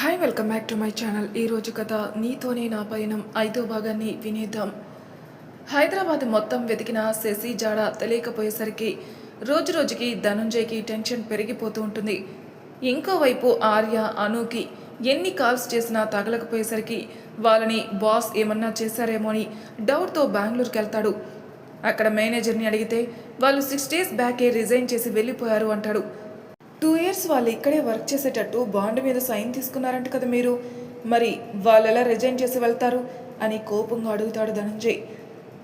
Hi welcome back to my channel. ఈరోజు కథ నీతోనే నా పయనం. ఐదో భాగాన్ని వినేద్దాం. హైదరాబాద్ మొత్తం వెతికిన శశి జాడ తెలియకపోయేసరికి రోజు రోజుకి ధనుంజయ్కి టెన్షన్ పెరిగిపోతూ ఉంటుంది. ఇంకోవైపు ఆర్య అనుకి ఎన్ని కాల్స్ చేసినా తగలకపోయేసరికి వాళ్ళని బాస్ ఏమన్నా చేశారేమో అని డౌట్తో బెంగళూరుకి వెళ్తాడు. అక్కడ మేనేజర్ని అడిగితే వాళ్ళు సిక్స్ డేస్ బ్యాకే రిజైన్ చేసి వెళ్ళిపోయారు అంటాడు. టూ ఇయర్స్ వాళ్ళు ఇక్కడే వర్క్ చేసేటట్టు బాండ్ మీద సైన్ తీసుకున్నారంట కదా మీరు. మరి వాళ్ళు ఎలా రిజైన్ చేసి వెళ్తారు అని కోపంగా అడుగుతాడు ధనంజయ్.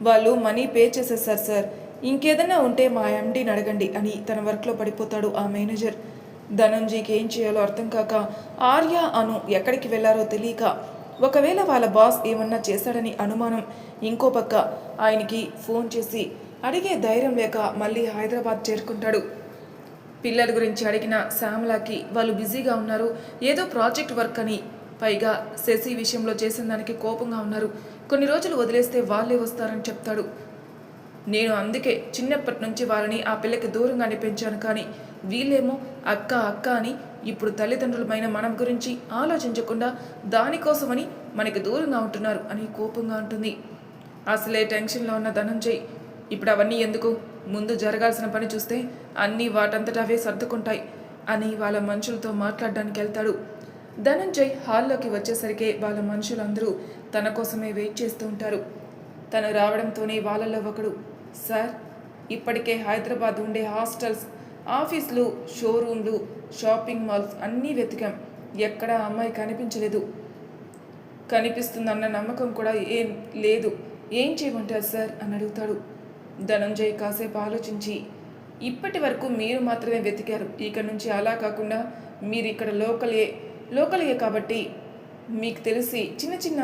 వాళ్ళు మనీ పే చేసేసారు సార్. ఇంకేదన్నా ఉంటే మా ఎండీని అడగండి అని తన వర్క్లో పడిపోతాడు ఆ మేనేజర్. ధనంజయ్కి ఏం చేయాలో అర్థం కాక ఆర్య అను ఎక్కడికి వెళ్ళారో తెలియక ఒకవేళ వాళ్ళ బాస్ ఏమన్నా చేశాడని అనుమానం ఇంకో పక్క ఆయనకి ఫోన్ చేసి అడిగే ధైర్యం లేక మళ్ళీ హైదరాబాద్ చేరుకుంటాడు. పిల్లల గురించి అడిగిన శ్యామలాకి వాళ్ళు బిజీగా ఉన్నారు. ఏదో ప్రాజెక్ట్ వర్క్ అని పైగా శశి విషయంలో చేసిన దానికి కోపంగా ఉన్నారు. కొన్ని రోజులు వదిలేస్తే వాళ్ళే వస్తారని చెప్తాడు. నేను అందుకే చిన్నప్పటి నుంచి వాళ్ళని ఆ పిల్లకి దూరంగానే పెంచాను కానీ వీళ్ళేమో అక్క అక్క అని ఇప్పుడు తల్లిదండ్రులమైన మనం గురించి ఆలోచించకుండా దానికోసమని మనకి దూరంగా ఉంటున్నారు అని కోపంగా ఉంటుంది అసలే టెన్షన్లో ఉన్న ధనంజయ్ ఇప్పుడు అవన్నీ ఎందుకు? ముందు జరగాల్సిన పని చూస్తే అన్నీ వాటంతట అవే సర్దుకుంటాయి అని వాళ్ళ మనుషులతో మాట్లాడడానికి వెళ్తాడు. ధనంజయ్ హాల్లోకి వచ్చేసరికి వాళ్ళ మనుషులందరూ తన కోసమే వెయిట్ చేస్తూ ఉంటారు. తను రావడంతోనే వాళ్ళలో ఒకడు సార్ ఇప్పటికే హైదరాబాద్ ఉండే హాస్టల్స్ ఆఫీసులు షోరూమ్లు షాపింగ్ మాల్స్ అన్నీ వెతికాం. ఎక్కడా అమ్మాయి కనిపించలేదు. కనిపిస్తుందన్న నమ్మకం కూడా ఏం లేదు. ఏం చేయమంటారు సార్? అని అడుగుతాడు. ధనంజయ్ కాసేపు ఆలోచించి ఇప్పటి వరకు మీరు మాత్రమే వెతికారు. ఇక నుంచి అలా కాకుండా మీరు ఇక్కడ లోకలే లోకలే కాబట్టి మీకు తెలిసి చిన్న చిన్న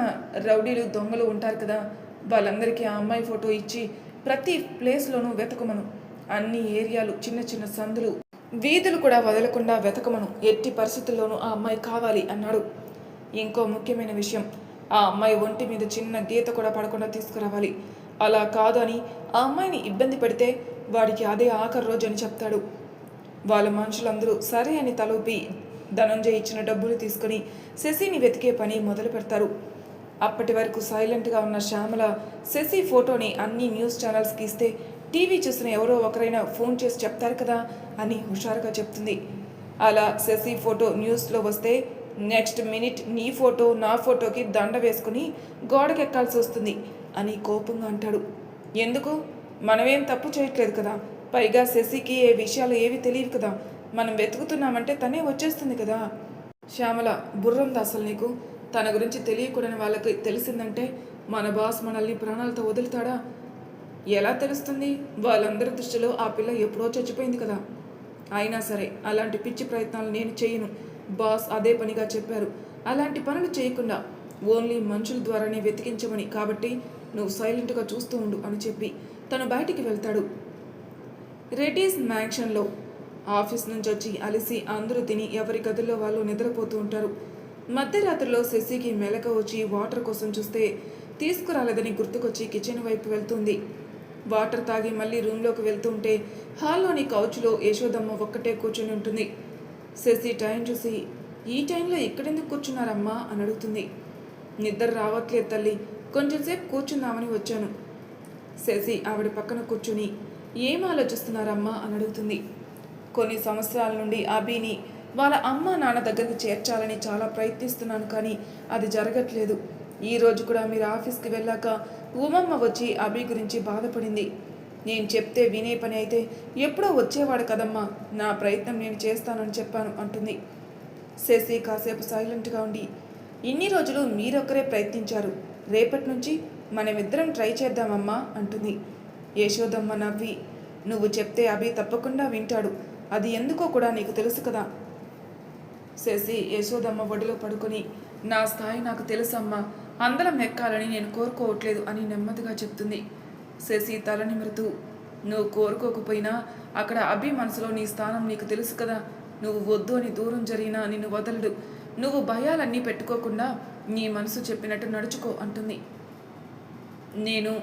రౌడీలు దొంగలు ఉంటారు కదా. వాళ్ళందరికీ ఆ అమ్మాయి ఫోటో ఇచ్చి ప్రతి ప్లేస్లోనూ వెతకమను. అన్ని ఏరియాలు చిన్న చిన్న సందులు వీధులు కూడా వదలకుండా వెతకమను. ఎట్టి పరిస్థితుల్లోనూ ఆ అమ్మాయి కావాలి అన్నాడు. ఇంకో ముఖ్యమైన విషయం ఆ అమ్మాయి ఒంటి మీద చిన్న గీత కూడా పడకుండా తీసుకురావాలి. అలా కాదు అని ఆ అమ్మాయిని ఇబ్బంది పెడితే వాడికి అదే ఆఖరి రోజు అని చెప్తాడు. వాళ్ళ మనుషులందరూ సరే అని తలూపి ధనంజయ్ ఇచ్చిన డబ్బులు తీసుకుని శశిని వెతికే పని మొదలు పెడతారు. అప్పటి వరకు సైలెంట్గా ఉన్న శ్యామల శశి ఫోటోని అన్ని న్యూస్ ఛానల్స్కి ఇస్తే టీవీ చూసిన ఎవరో ఒకరైనా ఫోన్ చేసి చెప్తారు కదా అని హుషారుగా చెప్తుంది. అలా శశి ఫోటో న్యూస్లో వస్తే నెక్స్ట్ మినిట్ నీ ఫోటో నా ఫోటోకి దండ వేసుకుని గోడకెక్కాల్సి వస్తుంది. అని కోపంగా అంటాడు. ఎందుకు? మనమేం తప్పు చేయట్లేదు కదా. పైగా శశికి ఏ విషయాలు ఏవి తెలియవు కదా. మనం వెతుకుతున్నామంటే తనే వచ్చేస్తుంది కదా. శ్యామల బుర్రంది అసలు నీకు? తన గురించి తెలియకూడని వాళ్ళకి తెలిసిందంటే మన బాస్ మనల్ని ప్రాణాలతో వదులుతాడా? ఎలా తెలుస్తుంది? వాళ్ళందరి దృష్టిలో ఆ పిల్ల ఎప్పుడో చచ్చిపోయింది కదా. అయినా సరే అలాంటి పిచ్చి ప్రయత్నాలు నేను చేయను. బాస్ అదే పనిగా చెప్పారు. అలాంటి పనులు చేయకుండా ఓన్లీ మనుషుల ద్వారానే వెతికించమని. కాబట్టి నువ్వు సైలెంట్గా చూస్తూ ఉండు అని చెప్పి తను బయటికి వెళ్తాడు. రెడ్డీస్ మ్యాక్షన్లో ఆఫీస్ నుంచి వచ్చి అలిసి అందరూ తిని ఎవరి గదుల్లో వాళ్ళు నిద్రపోతూ ఉంటారు. మధ్యరాత్రిలో శశికి మెలక వచ్చి వాటర్ కోసం చూస్తే తీసుకురాలేదని గుర్తుకొచ్చి కిచెన్ వైపు వెళ్తుంది. వాటర్ తాగి మళ్ళీ రూమ్లోకి వెళ్తుంటే హాల్లోని కౌచ్లో యశోదమ్మ ఒక్కటే కూర్చుని ఉంటుంది. శశి టైం చూసి ఈ టైంలో ఇక్కడెందుకు కూర్చున్నారమ్మా? అని అడుగుతుంది. నిద్ర రావట్లేదు తల్లి. కొంచెంసేపు కూర్చుందామని వచ్చాను. శశి ఆవిడ పక్కన కూర్చుని ఏం ఆలోచిస్తున్నారమ్మా? అని అడుగుతుంది. కొన్ని సంవత్సరాల నుండి అభిని వాళ్ళ అమ్మ నాన్న దగ్గరికి చేర్చాలని చాలా ప్రయత్నిస్తున్నాను కానీ అది జరగట్లేదు. ఈ రోజు కూడా మీరు ఆఫీస్కి వెళ్ళాక ఉమమ్మ వచ్చి అభి గురించి బాధపడింది. నేను చెప్తే వినే పని అయితే ఎప్పుడో వచ్చేవాడు కదమ్మా నా ప్రయత్నం నేను చేస్తానని చెప్పాను అంటుంది. శశి కాసేపు సైలెంట్గా ఉండి ఇన్ని రోజులు మీరొక్కరే ప్రయత్నించారు. రేపటి నుంచి మనమిద్దరం ట్రై చేద్దామమ్మా అంటుంది. యశోదమ్మ నవ్వి నువ్వు చెప్తే అభి తప్పకుండా వింటాడు. అది ఎందుకో కూడా నీకు తెలుసు కదా. శశి యశోదమ్మ ఒడిలో పడుకొని నా స్థాయి నాకు తెలుసమ్మా. అందరం ఎక్కాలని నేను కోరుకోవట్లేదు అని నెమ్మదిగా చెప్తుంది. శశి తల నిమురుతూ నువ్వు కోరుకోకపోయినా అక్కడ అభి మనసులో నీ స్థానం నీకు తెలుసు కదా. నువ్వు వద్దు అని దూరం జరిగినా నిన్ను వదలడు. నువ్వు భయాలన్నీ పెట్టుకోకుండా నీ మనసు చెప్పినట్టు నడుచుకో అంటుంది. నేను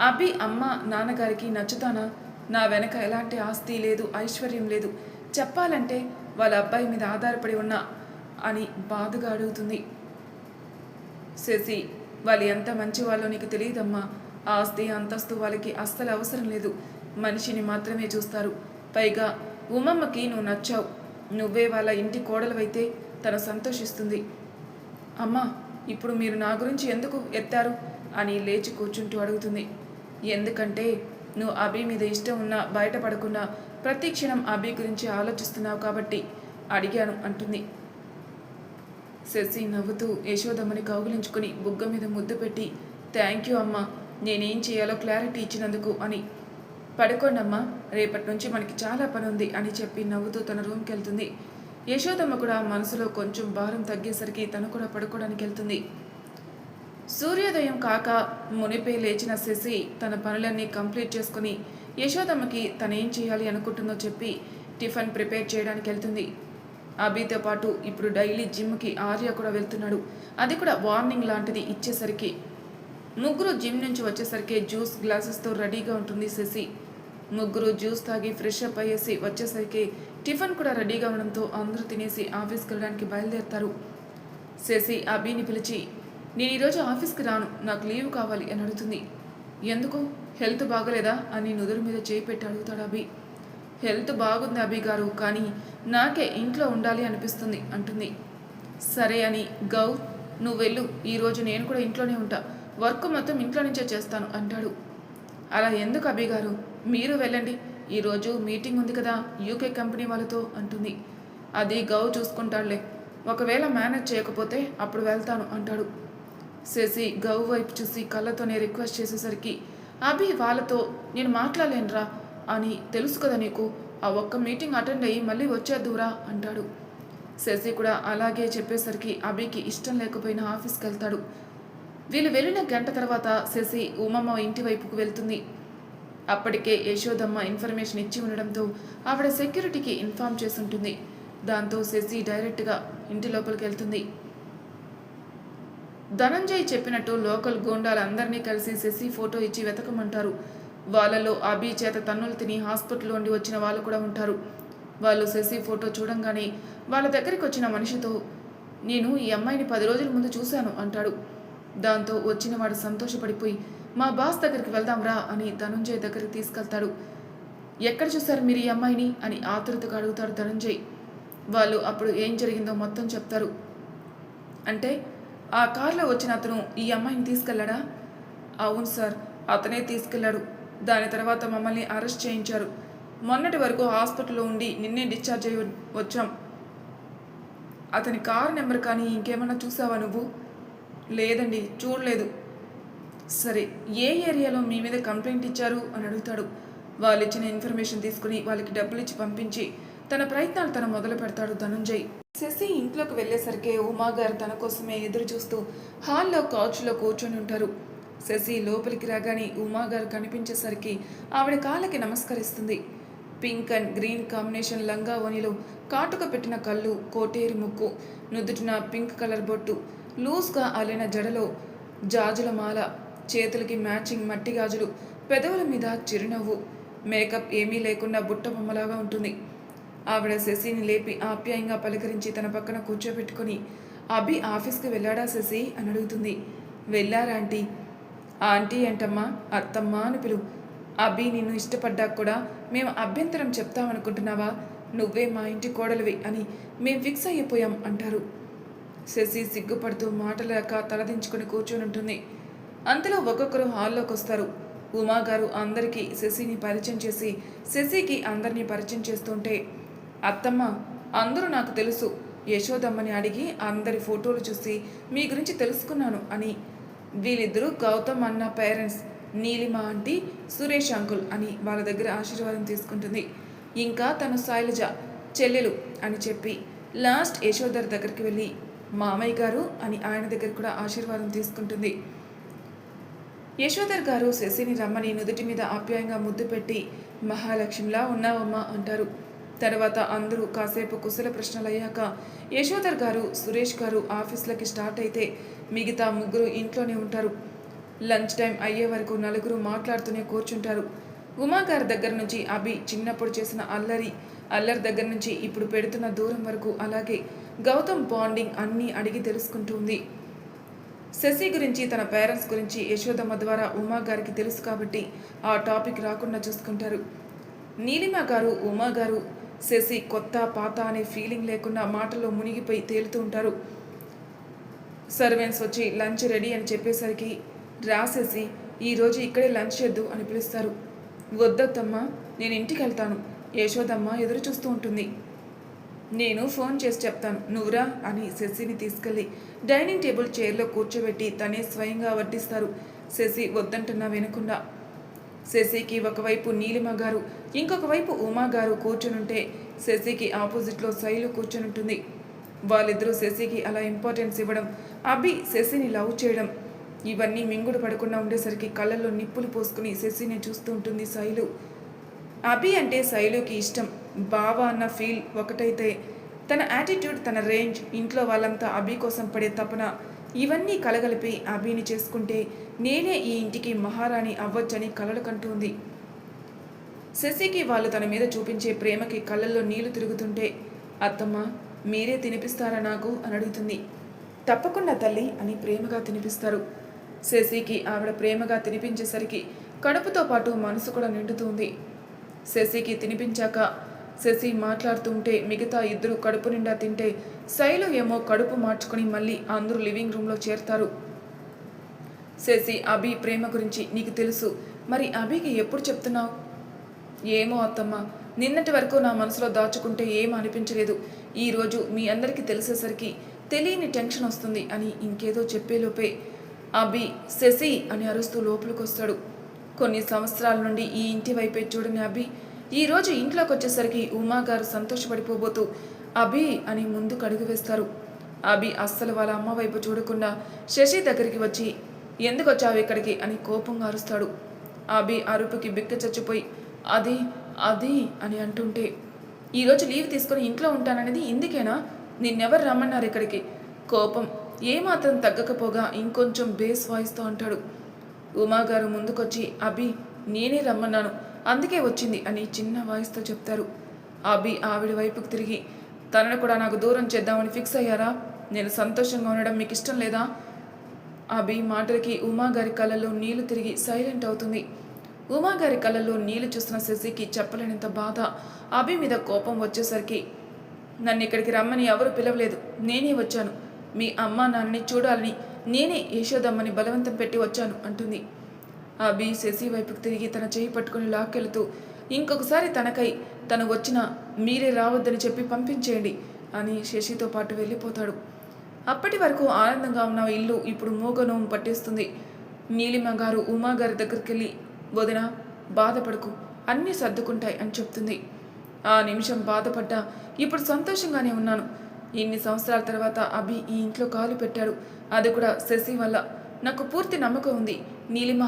అభి అమ్మ నాన్నగారికి నచ్చుతానా? నా వెనక ఎలాంటి ఆస్తి లేదు ఐశ్వర్యం లేదు. చెప్పాలంటే వాళ్ళ అబ్బాయి మీద ఆధారపడి ఉన్న అని బాధగా అడుగుతుంది. శశి వాళ్ళు ఎంత మంచి వాళ్ళో నీకు తెలియదమ్మా. ఆస్తి అంతస్తు వాళ్ళకి అస్సలు అవసరం లేదు. మనిషిని మాత్రమే చూస్తారు. పైగా ఉమమ్మకి నువ్వు నచ్చావు. నువ్వే వాళ్ళ ఇంటి కోడలవైతే తను సంతోషిస్తుంది. అమ్మా ఇప్పుడు మీరు నా గురించి ఎందుకు ఎత్తారు? అని లేచి కూర్చుంటూ అడుగుతుంది. ఎందుకంటే నువ్వు అభి మీద ఇష్టం ఉన్నా బయటపడకుండా ప్రతి క్షణం అభి గురించి ఆలోచిస్తున్నావు కాబట్టి అడిగాను అంటుంది. శశి నవ్వుతూ యశోదమ్మని కౌగులించుకుని బుగ్గ మీద ముద్దు పెట్టి థ్యాంక్ యూ అమ్మా నేనేం చేయాలో క్లారిటీ ఇచ్చినందుకు అని. పడుకోండమ్మా రేపటి నుంచి మనకి చాలా పని ఉంది అని చెప్పి నవ్వుతూ తన రూమ్కి వెళ్తుంది. యశోదమ్మ కూడా మనసులో కొంచెం భారం తగ్గేసరికి తను కూడా పడుకోవడానికి వెళ్తుంది. సూర్యోదయం కాక మునిపే లేచిన శశి తన పనులన్నీ కంప్లీట్ చేసుకుని యశోదమ్మకి తనేం చేయాలి అనుకుంటుందో చెప్పి టిఫిన్ ప్రిపేర్ చేయడానికి వెళ్తుంది. అభితో పాటు ఇప్పుడు డైలీ జిమ్కి ఆర్య కూడా వెళ్తున్నాడు. అది కూడా వార్నింగ్ లాంటిది ఇచ్చేసరికి. ముగ్గురు జిమ్ నుంచి వచ్చేసరికి జ్యూస్ గ్లాసెస్తో రెడీగా ఉంటుంది శశి. ముగ్గురు జ్యూస్ తాగి ఫ్రెష్ అప్ అయ్యేసి వచ్చేసరికి టిఫిన్ కూడా రెడీగా ఉండడంతో అందరూ తినేసి ఆఫీస్కి వెళ్ళడానికి బయలుదేరుతారు. శశి అభిని పిలిచి నేను ఈరోజు ఆఫీస్కి రాను నాకు లీవ్ కావాలి అని అడుగుతుంది. ఎందుకు? హెల్త్ బాగలేదా? అని నుదురు మీద చేయి పెట్టి అడుగుతాడు అభి. హెల్త్ బాగుంది అభి గారు కానీ నాకే ఇంట్లో ఉండాలి అనిపిస్తుంది అంటుంది. సరే అని గౌ నువ్వు వెళ్ళు ఈరోజు నేను కూడా ఇంట్లోనే ఉంటా వర్క్ మొత్తం ఇంట్లో నుంచే చేస్తాను అంటాడు. అలా ఎందుకు అభి గారు? మీరు వెళ్ళండి. ఈరోజు మీటింగ్ ఉంది కదా యూకే కంపెనీ వాళ్ళతో అంటుంది. అది గౌ చూసుకుంటాడులే. ఒకవేళ మేనేజ్ చేయకపోతే అప్పుడు వెళ్తాను అంటాడు. శశి గౌ వైపు చూసి కళ్ళతోనే రిక్వెస్ట్ చేసేసరికి అభి వాళ్ళతో నేను మాట్లాడలేనురా అని తెలుసు కదా నీకు ఆ ఒక్క మీటింగ్ అటెండ్ అయ్యి మళ్ళీ వచ్చేద్దురా అంటాడు. శశి కూడా అలాగే చెప్పేసరికి అభికి ఇష్టం లేకపోయినా ఆఫీస్కి వెళ్తాడు. వీళ్ళు వెళ్ళిన గంట తర్వాత శశి ఉమమ్మ ఇంటి వైపుకు వెళ్తుంది. అప్పటికే యశోదమ్మ ఇన్ఫర్మేషన్ ఇచ్చి ఉండడంతో ఆవిడ సెక్యూరిటీకి ఇన్ఫామ్ చేసి ఉంటుంది దాంతో శశి డైరెక్ట్గా ఇంటి లోపలికి వెళ్తుంది. ధనంజయ్ చెప్పినట్టు లోకల్ గోండాలందరినీ కలిసి శశి ఫోటో ఇచ్చి వెతకమంటారు. వాళ్ళలో అభి చేత తన్నులు తిని హాస్పిటల్ నుండి వచ్చిన వాళ్ళు కూడా ఉంటారు. వాళ్ళు శశి ఫోటో చూడంగానే వాళ్ళ దగ్గరికి వచ్చిన మనిషితో నేను ఈ అమ్మాయిని పది రోజుల ముందు చూశాను అంటాడు. దాంతో వచ్చిన వాడు సంతోషపడిపోయి మా బాస్ దగ్గరికి వెళ్దాం రా అని ధనుంజయ్ దగ్గరికి తీసుకెళ్తాడు. ఎక్కడ చూశారు మీరు ఈ అమ్మాయిని? అని ఆతురతగా అడుగుతాడు ధనుంజయ్. వాళ్ళు అప్పుడు ఏం జరిగిందో మొత్తం చెప్తారు. అంటే ఆ కార్లో వచ్చిన అతను ఈ అమ్మాయిని తీసుకెళ్ళాడా? అవును సార్ అతనే తీసుకెళ్ళాడు. దాని తర్వాత మమ్మల్ని అరెస్ట్ చేయించారు. మొన్నటి వరకు హాస్పిటల్లో ఉండి నిన్నే డిశ్చార్జ్ అయ్యి వచ్చాం. అతని కార్ నెంబర్ కానీ ఇంకేమైనా చూసావా నువ్వు? లేదండి చూడలేదు. సరే ఏ ఏరియాలో మీ మీద కంప్లైంట్ ఇచ్చారు అని అడుగుతాడు. వాళ్ళు ఇచ్చిన ఇన్ఫర్మేషన్ తీసుకుని వాళ్ళకి డబ్బులు ఇచ్చి పంపించి తన ప్రయత్నాలు తను మొదలు పెడతాడు ధనుంజయ్. శశి ఇంట్లోకి వెళ్ళేసరికి ఉమా గారు తన కోసమే ఎదురు చూస్తూ హాల్లో కాచ్లో కూర్చొని ఉంటారు. శశి లోపలికి రాగానే ఉమా గారు కనిపించేసరికి ఆవిడ కాళ్ళకి నమస్కరిస్తుంది. పింక్ అండ్ గ్రీన్ కాంబినేషన్ లంగా వనిలో కాటుక పెట్టిన కళ్ళు కోటేరి ముక్కు నుదుటిన పింక్ కలర్ బొట్టు లూజ్గా అల్లిన జడలో జాజుల మాల చేతులకి మ్యాచింగ్ మట్టి గాజులు పెదవుల మీద చిరునవ్వు. మేకప్ ఏమీ లేకుండా బుట్ట బొమ్మలాగా ఉంటుంది. ఆవిడ శశిని లేపి ఆప్యాయంగా పలకరించి తన పక్కన కూర్చోబెట్టుకుని అభి ఆఫీస్కి వెళ్ళాడా శశి? అని అడుగుతుంది. వెళ్ళారా ఆంటీ? ఆంటీ ఏంటమ్మా? అత్తమ్మ అని పిలువు అభి నిన్ను ఇష్టపడ్డాక కూడా మేము అభ్యంతరం చెప్తామనుకుంటున్నావా? నువ్వే మా ఇంటి కోడలివి అని మేం ఫిక్స్ అయిపోయాం అంటారు. శశి సిగ్గుపడుతూ మాటలేక తలదించుకుని కూర్చొని ఉంటుంది అంతలో ఒక్కొక్కరు హాల్లోకి వస్తారు. ఉమా గారు అందరికీ శశిని పరిచయం చేసి శశికి అందరినీ పరిచయం చేస్తుంటే అత్తమ్మ అందరూ నాకు తెలుసు. యశోదమ్మని అడిగి అందరి ఫోటోలు చూసి మీ గురించి తెలుసుకున్నాను అని. వీళ్ళిద్దరూ గౌతమ్ అన్న parents Neelima aunty Suresh uncle అని వాళ్ళ దగ్గర ఆశీర్వాదం తీసుకుంటుంది. ఇంకా తను శైలజ చెల్లెలు అని చెప్పి లాస్ట్ యశోధర్ దగ్గరికి వెళ్ళి మామయ్య గారు అని ఆయన దగ్గర కూడా ఆశీర్వాదం తీసుకుంటుంది. యశోధర్ గారు శశిని రమ్మని నుదుటి మీద ఆప్యాయంగా ముద్దు పెట్టి మహాలక్ష్మిలా ఉన్నావమ్మా అంటారు. తర్వాత అందరూ కాసేపు కుశల ప్రశ్నలయ్యాక యశోధర్ గారు సురేష్ గారు ఆఫీస్లకి స్టార్ట్ అయితే మిగతా ముగ్గురు ఇంట్లోనే ఉంటారు. లంచ్ టైం అయ్యే వరకు నలుగురు మాట్లాడుతూనే కూర్చుంటారు. ఉమా గారి దగ్గర నుంచి అభి చిన్నప్పుడు చేసిన అల్లరి అల్లరి దగ్గర నుంచి ఇప్పుడు పెడుతున్న దూరం వరకు అలాగే గౌతమ్ బాండింగ్ అన్నీ అడిగి తెలుసుకుంటుంది శశి గురించి తన పేరెంట్స్ గురించి యశోదమ్మ ద్వారా ఉమా గారికి తెలుసు కాబట్టి ఆ టాపిక్ రాకుండా చూసుకుంటారు. నీలిమ గారు ఉమా గారు శశి కొత్త పాత అనే ఫీలింగ్ లేకుండా మాటల్లో మునిగిపోయి తేలుతూ ఉంటారు. సర్వెంట్స్ వచ్చి లంచ్ రెడీ అని చెప్పేసరికి రాసేసి ఈరోజు ఇక్కడే లంచ్ చేద్దు అని పిలుస్తారు. వద్దత్తమ్మ నేను ఇంటికి వెళ్తాను యశోదమ్మ ఎదురు చూస్తూ ఉంటుంది. నేను ఫోన్ చేసి చెప్తాను. నువ్వురా అని శశిని తీసుకెళ్ళి డైనింగ్ టేబుల్ చైర్లో కూర్చోబెట్టి తనే స్వయంగా వడ్డిస్తారు శశి వద్దంటున్నా వినకుండా. శశికి ఒకవైపు నీలిమ గారు ఇంకొక వైపు ఉమా గారు కూర్చునుంటే శశికి ఆపోజిట్లో శైలు కూర్చునుంటుంది. వాళ్ళిద్దరూ శశికి అలా ఇంపార్టెన్స్ ఇవ్వడం అభి శశిని లవ్ చేయడం ఇవన్నీ మింగుడు పడకుండా ఉండేసరికి కళ్ళల్లో నిప్పులు పోసుకుని శశిని చూస్తూ ఉంటుంది శైలు. అభి అంటే శైలుకి ఇష్టం. బావ అన్న ఫీల్ ఒకటైతే తన యాటిట్యూడ్ తన రేంజ్ ఇంట్లో వాళ్ళంతా అభి కోసం పడే తపన ఇవన్నీ కలగలిపి అభిని చేసుకుంటే నేనే ఈ ఇంటికి మహారాణి అవ్వొచ్చని కలలు కంటుంది. శశికి వాళ్ళు తన మీద చూపించే ప్రేమకి కళ్ళల్లో నీళ్ళు తిరుగుతుంటే అత్తమ్మ మీరే తినిపిస్తారా నాకు? అని అడుగుతుంది. తప్పకుండా తల్లి అని ప్రేమగా తినిపిస్తారు. శశికి ఆవిడ ప్రేమగా తినిపించేసరికి కడుపుతో పాటు మనసు కూడా నిండుతుంది. శశికి తినిపించాక శశి మాట్లాడుతుంటే మిగతా ఇద్దరు కడుపు నిండా తింటే శైలు ఏమో కడుపు మార్చుకుని మళ్ళీ అందరూ లివింగ్ రూమ్లో చేరతారు. శశి అభి ప్రేమ గురించి నీకు తెలుసు. మరి అభికి ఎప్పుడు చెప్తున్నావు? ఏమో అత్తమ్మ నిన్నటి వరకు నా మనసులో దాచుకుంటే ఏం అనిపించలేదు. ఈరోజు మీ అందరికీ తెలిసేసరికి తెలియని టెన్షన్ వస్తుంది అని ఇంకేదో చెప్పేలోపే అభి శశి అని అరుస్తూ లోపలికి వస్తాడు కొన్ని సంవత్సరాల నుండి ఈ ఇంటి వైపే చూడని అభి ఈరోజు ఇంట్లోకి వచ్చేసరికి ఉమాగారు సంతోషపడిపోబోతూ అభి అని ముందుకు అడుగు వేస్తారు. అభి అస్సలు వాళ్ళ అమ్మ వైపు చూడకుండా శశి దగ్గరికి వచ్చి ఎందుకు వచ్చావు ఇక్కడికి? అని కోపంగా అరుస్తాడు. అభి అరుపుకి బిక్క చచ్చిపోయి అది అది అని అంటుంటే ఈరోజు లీవ్ తీసుకొని ఇంట్లో ఉంటాననేది ఇందుకేనా? నిన్నెవరు రమ్మన్నారు ఇక్కడికి? కోపం ఏమాత్రం తగ్గకపోగా ఇంకొంచెం బేస్ వాయిస్తో అంటాడు. ఉమాగారు ముందుకొచ్చి అభి నేనే రమ్మన్నాను. అందుకే వచ్చింది అని చిన్న వాయిస్తో చెప్తారు. అభి ఆవిడ వైపుకు తిరిగి తనను కూడా నాకు దూరం చేద్దామని ఫిక్స్ అయ్యారా? నేను సంతోషంగా ఉండడం మీకు ఇష్టం లేదా? అభి మాటలకి ఉమాగారి కళ్ళల్లో నీళ్ళు తిరిగి సైలెంట్ అవుతుంది. ఉమాగారి కళ్ళల్లో నీళ్ళు చూస్తున్న శశికి చెప్పలేనంత బాధ. అభి మీద కోపం వచ్చేసరికి నన్ను ఇక్కడికి రమ్మని ఎవరు పిలవలేదు. నేనే వచ్చాను. మీ అమ్మ నాన్నని చూడాలని నేనే యశోదమ్మని బలవంతం పెట్టి వచ్చాను అంటుంది. అభి శశి వైపుకు తిరిగి తన చేయి పట్టుకుని లాక్కెళుతూ ఇంకొకసారి తనకై తను వచ్చిన మీరే రావద్దని చెప్పి పంపించేయండి అని శశితో పాటు వెళ్ళిపోతాడు. అప్పటి వరకు ఆనందంగా ఉన్న ఇల్లు ఇప్పుడు మూగనోము పట్టేస్తుంది. నీలిమ గారు ఉమా గారి దగ్గరికి వెళ్ళి వదిన బాధపడకు అన్నీ సర్దుకుంటాయి అని చెప్తుంది. ఆ నిమిషం బాధపడ్డా ఇప్పుడు సంతోషంగానే ఉన్నాను. ఇన్ని సంవత్సరాల తర్వాత అభి ఈ ఇంట్లో కాలు పెట్టాడు. అది కూడా శశి వల్ల. నాకు పూర్తి నమ్మకం ఉంది. నీలిమ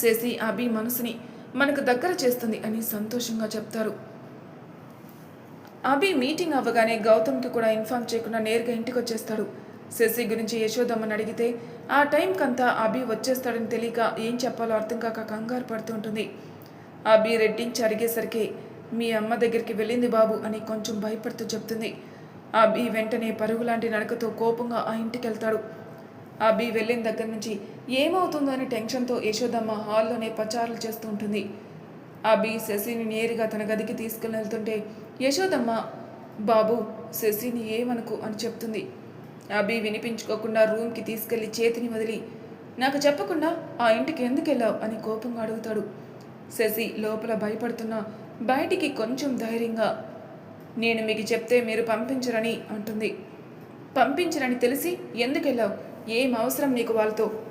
శశి అభి మనసుని మనకు దగ్గర చేస్తుంది అని సంతోషంగా చెప్తారు. అభి మీటింగ్ అవ్వగానే గౌతమ్కి కూడా ఇన్ఫార్మ్ చేయకుండా నేరుగా ఇంటికి వచ్చేస్తాడు శశి గురించి యశోదమ్మని అడిగితే ఆ టైంకంతా అభి వచ్చేస్తాడని తెలియక ఏం చెప్పాలో అర్థం కాక కంగారు పడుతూ ఉంటుంది. అభి రెడ్డించి అడిగేసరికి మీ అమ్మ దగ్గరికి వెళ్ళింది బాబు అని కొంచెం భయపడుతూ చెప్తుంది. అభి వెంటనే పరుగులాంటి నడకతో కోపంగా ఆ ఇంటికి వెళ్తాడు అభి వెళ్ళిన దగ్గర నుంచి ఏమవుతుందో అని టెన్షన్తో యశోదమ్మ హాల్లోనే పచారులు చేస్తూ ఉంటుంది. అభి శశిని నేరుగా తన గదికి తీసుకుని వెళ్తుంటే యశోదమ్మ బాబు శశిని ఏమనుకు? అని చెప్తుంది. అభి వినిపించుకోకుండా రూమ్కి తీసుకెళ్ళి చేతిని వదిలి నాకు చెప్పకుండా ఆ ఇంటికి ఎందుకు వెళ్ళావు? అని కోపంగా అడుగుతాడు. శశి లోపల భయపడుతున్నా బయటికి కొంచెం ధైర్యంగా నేను మీకు చెప్తే మీరు పంపించరని అంటుంది. పంపించరని తెలిసి ఎందుకు వెళ్ళావు ఏం అవసరం నీకు వాళ్ళతో?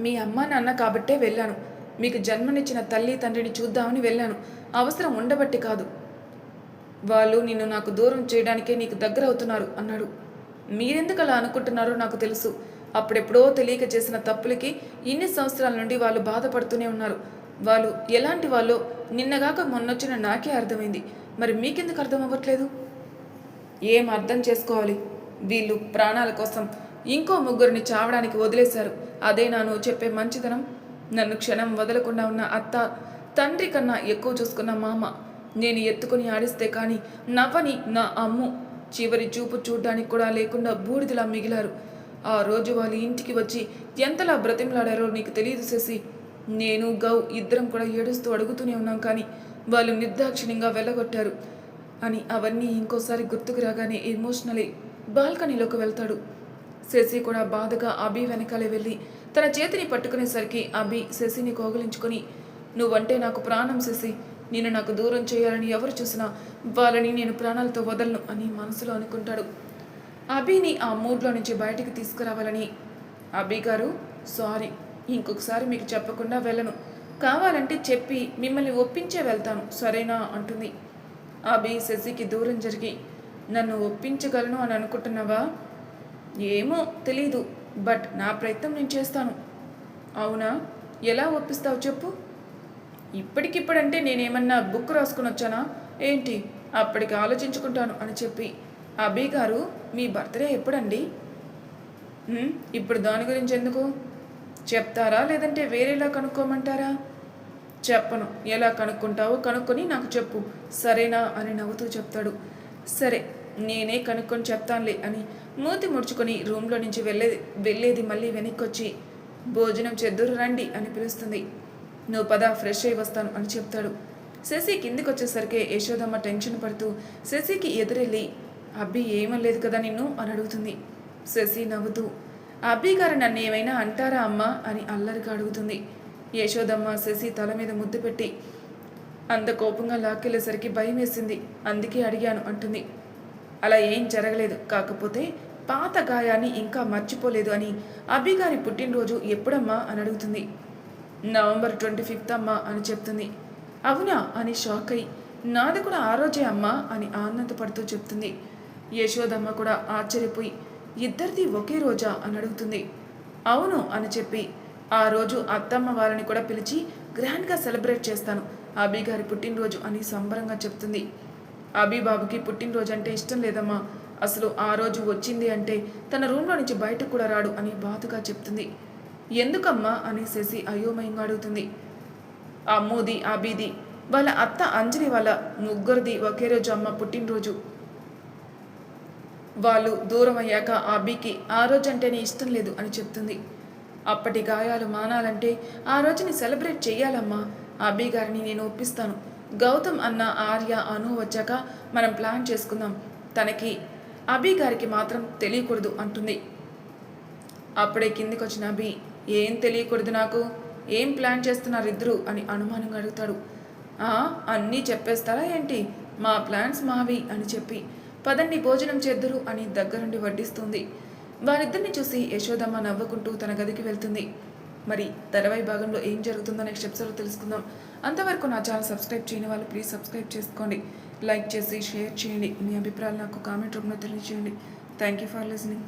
మీ అమ్మ నాన్న కాబట్టే వెళ్ళాను. మీకు జన్మనిచ్చిన తల్లి తండ్రిని చూద్దామని వెళ్ళాను. అవసరం ఉండబట్టి కాదు. వాళ్ళు నిన్ను నాకు దూరం చేయడానికే నీకు దగ్గర అవుతున్నారు అన్నాడు. మీరెందుకు అలా అనుకుంటున్నారో నాకు తెలుసు. అప్పుడెప్పుడో తెలియక చేసిన తప్పులకి ఇన్ని సంవత్సరాల నుండి వాళ్ళు బాధపడుతూనే ఉన్నారు. వాళ్ళు ఎలాంటి వాళ్ళో నిన్నగాక మొన్నొచ్చిన నాకే అర్థమైంది. మరి మీకెందుకు అర్థం అవ్వట్లేదు? ఏం అర్థం చేసుకోవాలి? వీళ్ళు ప్రాణాల కోసం ఇంకో ముగ్గురిని చావడానికి వదిలేశారు. అదే నాను చెప్పే మంచితనం. నన్ను క్షణం వదలకుండా ఉన్న అత్త తండ్రి కన్నా ఎక్కువ చూసుకున్న మామ నేను ఎత్తుకుని ఆడిస్తే కానీ నవ్వని నా అమ్ము చివరి చూపు చూడ్డానికి కూడా లేకుండా బూడిదలా మిగిలారు. ఆ రోజు వాళ్ళ ఇంటికి వచ్చి ఎంతలా బ్రతిమలాడారో నీకు తెలియదు శశి. నేను గౌ ఇద్దరం కూడా ఏడుస్తూ అడుగుతూనే ఉన్నాం కానీ వాళ్ళు నిర్దాక్షిణ్యంగా వెళ్ళగొట్టారు. అని అవన్నీ ఇంకోసారి గుర్తుకు రాగానే ఎమోషనలీ బాల్కనీలోకి వెళ్తాడు. శశి కూడా బాధగా అభి వెనకాలే వెళ్ళి తన చేతిని పట్టుకునేసరికి అభి శశిని కోగలించుకొని నువ్వంటే నాకు ప్రాణం శశి. నేను నాకు దూరం చేయాలని ఎవరు చూసినా వాళ్ళని నేను ప్రాణాలతో వదలను అని మనసులో అనుకుంటాడు. అభిని ఆ మూడ్లో నుంచి బయటికి తీసుకురావాలని అభి గారు సారీ. ఇంకొకసారి మీకు చెప్పకుండా వెళ్ళను. కావాలంటే చెప్పి మిమ్మల్ని ఒప్పించే వెళ్తాను సరేనా? అంటుంది. అభి శశికి దూరం జరిగి నన్ను ఒప్పించగలను అని అనుకుంటున్నావా? ఏమో తెలీదు బట్ నా ప్రయత్నం నేను చేస్తాను. అవునా? ఎలా ఒప్పిస్తావు చెప్పు. ఇప్పటికిప్పుడంటే నేనేమన్నా బుక్ రాసుకుని వచ్చానా? ఏంటి? అప్పటికి ఆలోచించుకుంటాను అని చెప్పి. అభి గారు మీ బర్త్డే ఎప్పుడండి? ఇప్పుడు దాని గురించి ఎందుకు? చెప్తారా? లేదంటే వేరేలా కనుక్కోమంటారా? చెప్పను. ఎలా కనుక్కుంటావో కనుక్కొని నాకు చెప్పు. సరేనా అని నవ్వుతూ చెప్తాడు. సరే నేనే కనుక్కొని చెప్తానులే అని మూతి ముడుచుకొని రూమ్లో నుంచి వెళ్ళేది వెళ్ళేది మళ్ళీ వెనక్కొచ్చి భోజనం చెద్దురు రండి అని పిలుస్తుంది. నువ్వు పద ఫ్రెష్ అయి వస్తాను అని చెప్తాడు. శశి కిందికి వచ్చేసరికి యశోదమ్మ టెన్షన్ పడుతూ శశికి ఎదురెళ్ళి అబ్బి ఏమనలేదు కదా నిన్ను అని అడుగుతుంది. శశి నవ్వుతూ అబ్బి గారు నన్ను ఏమైనా అంటారా అమ్మా? అని అల్లరిగా అడుగుతుంది. యశోదమ్మ శశి తల మీద ముద్దు పెట్టి అంత కోపంగా లాక్కెళ్ళేసరికి భయం వేసింది. అందుకే అడిగాను అంటుంది. అలా ఏం జరగలేదు. కాకపోతే పాత గాయాన్ని ఇంకా మర్చిపోలేదు అని అబ్బి గారి పుట్టినరోజు ఎప్పుడమ్మా? అని అడుగుతుంది. నవంబర్ ట్వంటీ ఫిఫ్త్ అమ్మా? అని చెప్తుంది. అవునా? అని షాక్ అయి నాది కూడా ఆ రోజే అమ్మా? అని ఆనందపడుతూ చెప్తుంది. యశోదమ్మ కూడా ఆశ్చర్యపోయి ఇద్దరిది ఒకే రోజా అని అడుగుతుంది. అవును అని చెప్పి ఆ రోజు అత్తమ్మ వాళ్ళని కూడా పిలిచి గ్రాండ్గా సెలబ్రేట్ చేస్తాను. అభి గారి పుట్టినరోజు అని సంబరంగా చెప్తుంది. అభి బాబుకి పుట్టినరోజు అంటే ఇష్టం లేదమ్మా. అసలు ఆ రోజు వచ్చింది అంటే తన రూమ్లో నుంచి బయటకు కూడా రాడు అని బాధగా చెప్తుంది. ఎందుకమ్మా అనేసేసి అయోమయంగా అడుగుతుంది. అమ్మూది అబీది వాళ్ళ అత్త అంజలి వాళ్ళ ముగ్గురిది ఒకే రోజు అమ్మ పుట్టినరోజు. వాళ్ళు దూరం అయ్యాక ఆ అబ్బికి ఆ రోజు అంటేనే ఇష్టం లేదు అని చెప్తుంది. అప్పటి గాయాలు మానాలంటే ఆ రోజుని సెలబ్రేట్ చేయాలమ్మా అబ్బీ గారిని నేను ఒప్పిస్తాను. గౌతమ్ అన్న ఆర్య అను వచ్చాక మనం ప్లాన్ చేసుకుందాం. తనకి అబీ గారికి మాత్రం తెలియకూడదు అంటుంది. అప్పుడే కిందికి వచ్చిన అభి ఏం తెలియకూడదు నాకు? ఏం ప్లాన్ చేస్తున్నారు ఇద్దరు? అని అనుమానంగా అడుగుతాడు. "ఆ, అన్నీ చెప్పేస్తారా ఏంటి? మా ప్లాన్స్ మావి అని చెప్పి పదండి భోజనం చేద్దురు అని దగ్గరుండి వడ్డిస్తుంది. వారిద్దరిని చూసి యశోదమ్మ నవ్వుకుంటూ తన గదికి వెళ్తుంది. మరి తర్వాయి భాగంలో ఏం జరుగుతుందో నెక్స్ట్ ఎపిసోడ్ తెలుసుకుందాం. అంతవరకు నా ఛానల్ సబ్స్క్రైబ్ చేయని వాళ్ళు ప్లీజ్ సబ్స్క్రైబ్ చేసుకోండి. లైక్ చేసి షేర్ చేయండి. మీ అభిప్రాయాలు నాకు కామెంట్ రూపంలో తెలియజేయండి. Thank you for listening.